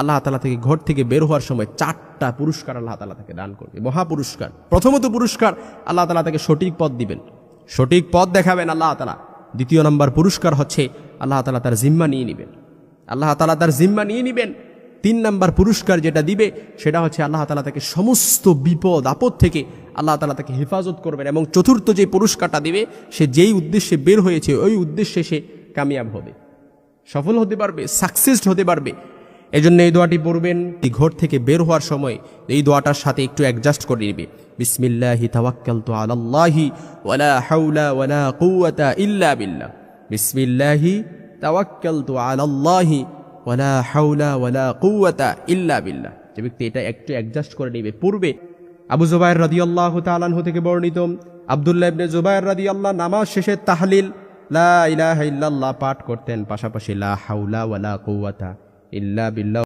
আল্লাহ তালা থেকে ঘর থেকে বের হওয়ার সময় চারটা পুরস্কার আল্লাহ তালা তাকে দান করবে, মহা পুরস্কার। প্রথমত পুরস্কার আল্লাহ তালা তাকে সঠিক পথ দিবেন। সঠিক পথ দেখাবেন আল্লাহ তালা দ্বিতীয় নম্বর পুরস্কার হচ্ছে আল্লাহ তালা তার জিম্মা নিয়ে নেবেন। আল্লাহ তালা তার জিম্মা নিয়ে নেবেন। তিন নম্বর পুরস্কার যেটা দিবে, সেটা হচ্ছে আল্লাহ তালা তাকে সমস্ত বিপদ, আপদ থেকে আল্লাহ তালা তাকে হেফাজত করবেন এবং চতুর্থ যে পুরস্কারটা দিবে, সে যেই উদ্দেশ্যে বের হয়েছে, ওই উদ্দেশ্যে সে কামিয়াব হবে। সফল হতে পারবে সাকসেসড হতে পারবে। এই জন্য এই দোয়াটি পড়বেন। ঘর থেকে বের হওয়ার সময় এই দোয়াটার সাথে একটু অ্যাডজাস্ট করে নেবে। বিসমিল্লাহি তাওয়াক্কালতু আলাল্লাহি ওয়ালা হাওলা ওয়ালা কুওয়াতা ইল্লা বিল্লাহ। বিসমিল্লাহি তাওয়াক্কালতু আলাল্লাহি ওয়ালা হাওলা ওয়ালা কুওয়াতা ইল্লা বিল্লাহ। যে ব্যক্তি এটা একটু অ্যাডজাস্ট করে নেবে পূর্বে আবু জুবাইর রাদিয়াল্লাহু তাআলাহু থেকে বর্ণিত, আব্দুল্লাহ ইবনে জুবাইর রাদিয়াল্লাহ নামাজ শেষে তাহলিল, লা ইলাহা ইল্লাল্লাহ পাঠ করতেন, পাশাপাশি লা হাওলা ওয়ালা কুওয়াতা। ইল্লা বিল্লাহ